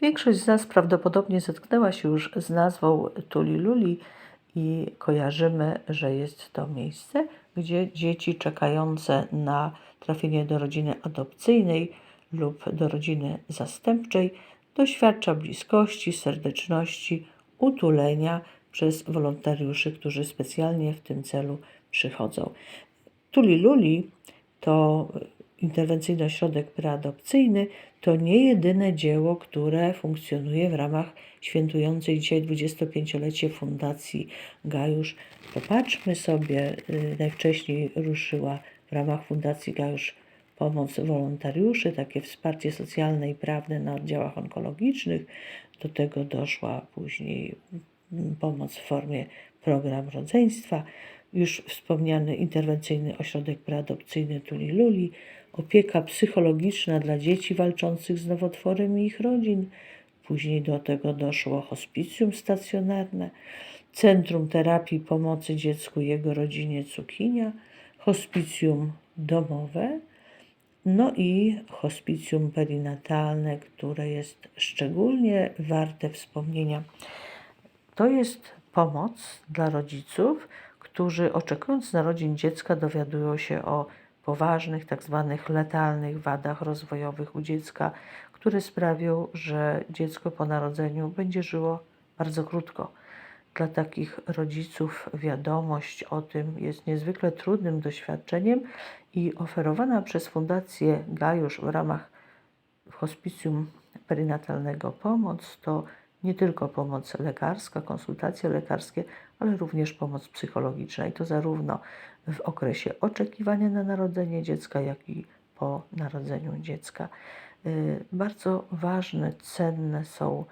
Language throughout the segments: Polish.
Większość z nas prawdopodobnie zetknęła się już z nazwą Tuliluli i kojarzymy, że jest to miejsce, gdzie dzieci czekające na trafienie do rodziny adopcyjnej lub do rodziny zastępczej doświadcza bliskości, serdeczności, utulenia przez wolontariuszy, którzy specjalnie w tym celu przychodzą. Tuliluli to interwencyjny ośrodek preadopcyjny to nie jedyne dzieło, które funkcjonuje w ramach świętującej dzisiaj 25-lecie Fundacji Gajusz. Popatrzmy sobie, y, najwcześniej ruszyła w ramach Fundacji Gajusz pomoc wolontariuszy, takie wsparcie socjalne i prawne na oddziałach onkologicznych. Do tego doszła później pomoc w formie program rodzeństwa, już wspomniany interwencyjny ośrodek preadopcyjny Tuliluli, opieka psychologiczna dla dzieci walczących z nowotworem i ich rodzin. Później do tego doszło hospicjum stacjonarne, Centrum Terapii Pomocy Dziecku i jego rodzinie Cukinia, hospicjum domowe, no i hospicjum perinatalne, które jest szczególnie warte wspomnienia. To jest pomoc dla rodziców, którzy oczekując narodzin dziecka dowiadują się o poważnych, tak zwanych letalnych wadach rozwojowych u dziecka, które sprawią, że dziecko po narodzeniu będzie żyło bardzo krótko. Dla takich rodziców wiadomość o tym jest niezwykle trudnym doświadczeniem i oferowana przez Fundację Gajusz w ramach hospicjum perinatalnego pomoc to nie tylko pomoc lekarska, konsultacje lekarskie, ale również pomoc psychologiczna i to zarówno w okresie oczekiwania na narodzenie dziecka, jak i po narodzeniu dziecka. Y, Bardzo ważne, cenne są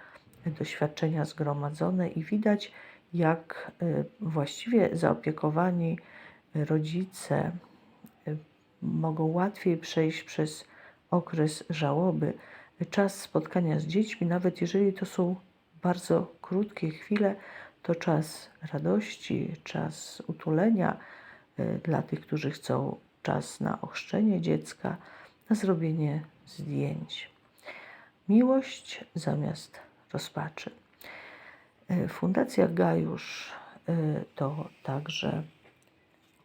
doświadczenia zgromadzone i widać, jak y, właściwie zaopiekowani rodzice y, mogą łatwiej przejść przez okres żałoby, czas spotkania z dziećmi, nawet jeżeli to są bardzo krótkie chwile, to czas radości, czas utulenia y, dla tych, którzy chcą czas na ochrzczenie dziecka, na zrobienie zdjęć. Miłość zamiast rozpaczy. Y, Fundacja Gajusz y, to także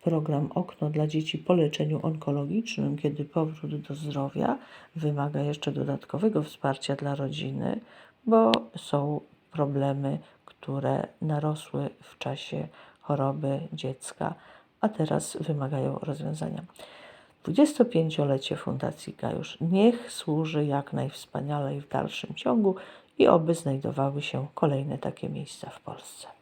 program Okno dla dzieci po leczeniu onkologicznym, kiedy powrót do zdrowia wymaga jeszcze dodatkowego wsparcia dla rodziny, bo są problemy, które narosły w czasie choroby dziecka, a teraz wymagają rozwiązania. 25-lecie Fundacji Gajusz niech służy jak najwspanialej w dalszym ciągu i oby znajdowały się kolejne takie miejsca w Polsce.